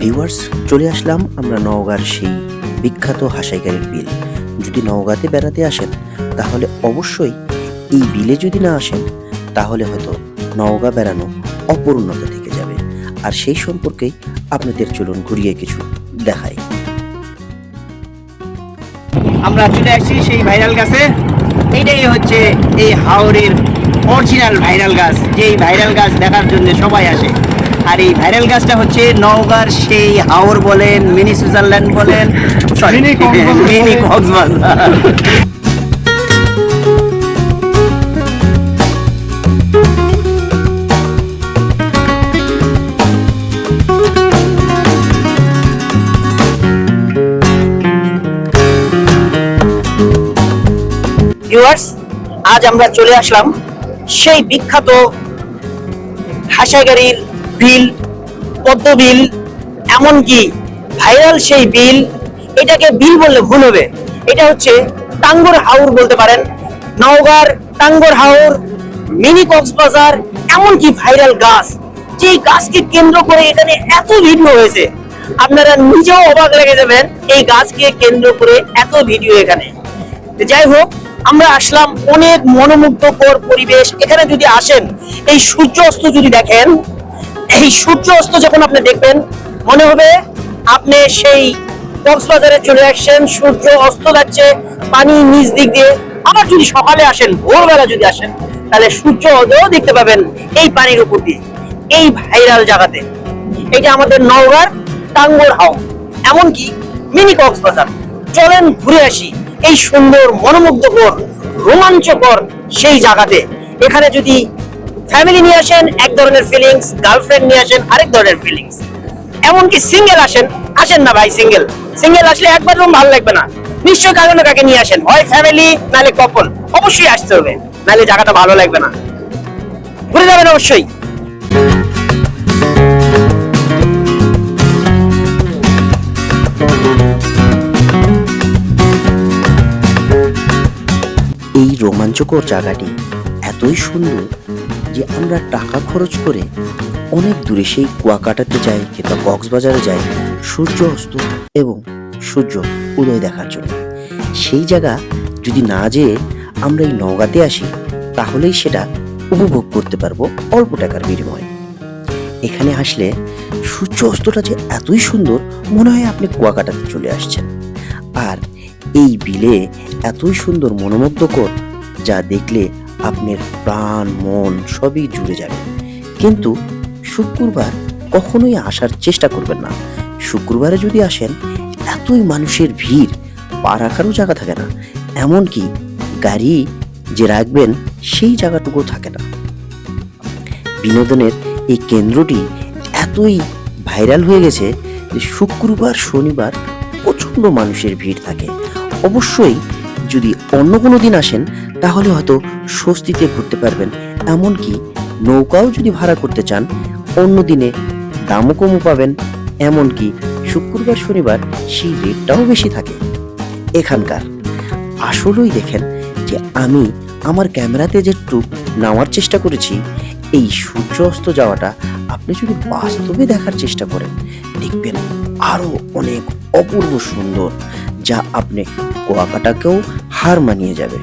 Viewers চলে আসলাম আমরা নওগাঁর সেই বিখ্যাত হাসাইগারের বিল। যদি নওগাঁতে বেড়াতে আসেন, তাহলে অবশ্যই এই বিলে যদি না আসেন, তাহলে হয়তো নওগাঁ বেড়ানো অপূর্ণতা থেকে যাবে। আর সেই সম্পর্কেই আপনাদের চলুন ঘুরিয়ে কিছু দেখাই। আমরা চলে আসছি সেই ভাইরাল গাছে। এইটাই হচ্ছে এই হাওড়ের অরিজিনাল ভাইরাল গাছ। যেই ভাইরাল গাছ দেখার জন্য সবাই আসে। আর এই ভাইরাল গাছটা হচ্ছে নওগাঁর সেই হাওর বলেন মিনি সুইজারল্যান্ড বলেন মিনি কক্সবাজার। ভিউয়ার্স আজ আমরা চলে আসলাম সেই বিখ্যাত হাসাগাড়ির বিল, পদ্ম বিল, এমনকি ভাইরাল সেই বিল, এটাকে বিল বললে ভুল হবে। এটা হচ্ছে টাঙ্গর হাউর বলতে পারেন। নওগাঁর টাঙ্গর হাউর মিনি কক্সবাজার, এমনকি ভাইরাল গাছ। যে গাছকে কেন্দ্র করে এখানে এত ভিডিও হয়েছে, আপনারা নিজেও অবাক লেগে যাবেন এই গাছকে কেন্দ্র করে এত ভিডিও এখানে। যাই হোক, আমরা আসলাম অনেক মনোমুগ্ধকর পরিবেশ। এখানে যদি আসেন, এই সূর্য অস্ত যদি দেখেন এই সূর্য অস্ত যখন আপনি দেখবেন, মনে হবে আপনি সেই কক্সবাজারে চলে আসছেন, সূর্য অস্ত যাচ্ছে পানি নিচ দিক দিয়ে। আবার যদি সকালে আসেন, ভোরবেলা যদি আসেন, তাহলে সূর্য উদয়ও দেখতে পাবেন এই পানির উপর দিয়ে, এই ভাইরাল জায়গাতে। এটা আমাদের নওগাঁর টাঙ্গর হাও এমনকি মিনি কক্সবাজার। চলেন ঘুরে আসি এই সুন্দর মনোমুগ্ধকর, রোমাঞ্চকর সেই জায়গাতে। এখানে যদি ফ্যামিলি নিয়ে আসেন, এক ধরনের ফিলিংস গার্লফ্রেন্ড নিয়ে আসেন, আরেক ধরনের ফিলিংস এমনকি সিঙ্গেল আসেন আসেন না ভাই সিঙ্গেল সিঙ্গেল আসলে একবার রুম ভালো লাগবে না। নিশ্চয়ই কারও না কাকে নিয়ে আসেন। হয় ফ্যামিলি নাহলে কপল অবশ্যই আসতে হবে। নাহলে জায়গাটা ভালো লাগবে না। ঘুরে যাবেন অবশ্যই। এই রোমাঞ্চকর জায়গাটি এতই সুন্দর যে আমরা টাকা খরচ করে অনেক দূরে সেই কুয়াকাটাতে যাই কিংবা কক্সবাজারে যাই, সূর্য অস্ত এবং সূর্য উদয় দেখার জন্য। সেই জায়গা যদি না যেয়ে আমরা এই নওগাঁতে আসি, তাহলেই সেটা উপভোগ করতে পারব অল্প টাকার বিনিময়ে। এখানে আসলে সূর্য অস্তটা যে এতই সুন্দর, মনে হয় আপনি কুয়াকাটাতে চলে আসছেন। আর এই বিলে এতই সুন্দর মনোমুগ্ধকর যা দেখলে আপনার প্রাণ, মন সবই জুড়ে যাবে। কিন্তু শুক্রবার কখনোই আসার চেষ্টা করবেন না। শুক্রবারে যদি আসেন, এতই মানুষের ভিড়, পা রাখারও জায়গা থাকে না। এমনকি গাড়ি যে রাখবেন, সেই জায়গাটুকু থাকে না। বিনোদনের এই কেন্দ্রটি এতই ভাইরাল হয়ে গেছে যে শুক্রবার, শনিবার প্রচণ্ড মানুষের ভিড় থাকে। অবশ্যই যদি অন্য কোনো দিন আসেন তাহলে হয়তো স্বস্তিতে ঘুরতে পারবেন। এমনকি নৌকাও যদি ভাড়া করতে চান, অন্য দিনে দামও কমও পাবেন। এমনকি শুক্রবার, শনিবার সেই রেটটাও বেশি থাকে। এখানকার আসলেই দেখেন যে আমি আমার ক্যামেরাতে যেটু নেওয়ার চেষ্টা করেছি, এই সূর্য অস্ত যাওয়াটা আপনি যদি বাস্তবে দেখার চেষ্টা করেন, দেখবেন আরও অনেক অপূর্ব সুন্দর, যা আপনি কুয়াকাটাকেও হার মানিয়ে যাবে।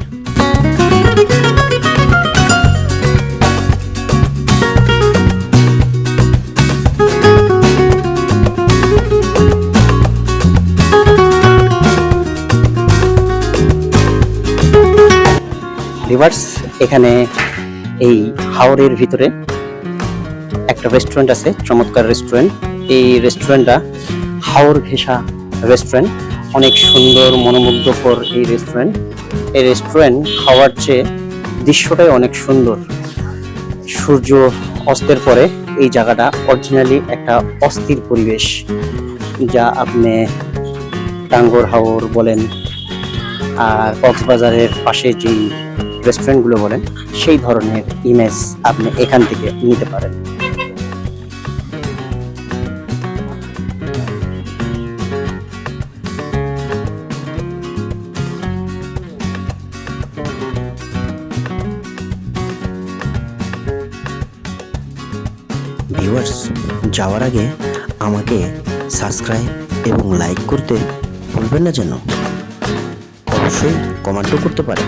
রিভার্স, এখানে এই হাওরের ভিতরে একটা রেস্টুরেন্ট আছে, চমৎকার রেস্টুরেন্ট এই রেস্টুরেন্টটা হাওর ঘেঁষা রেস্টুরেন্ট অনেক সুন্দর, মনোমুগ্ধকর এই রেস্টুরেন্ট এই রেস্টুরেন্ট খাওয়ার চেয়ে দৃশ্যটাই অনেক সুন্দর। সূর্য অস্তের পরে এই জায়গাটা অরিজিনালি একটা অস্থির পরিবেশ, যা আপনি টাঙ্গর হাওর বলেন, আর কক্সবাজারের পাশে যেই রেস্টুরেন্টগুলো বলেন, সেই ধরনের ইমেজ আপনি এখান থেকে নিতে পারেন। ভিউয়ার্স যাওয়ার আগে আমাকে সাবস্ক্রাইব এবং লাইক করতে ভুলবেন না যেন। অবশ্যই কমেন্টও করতে পারেন।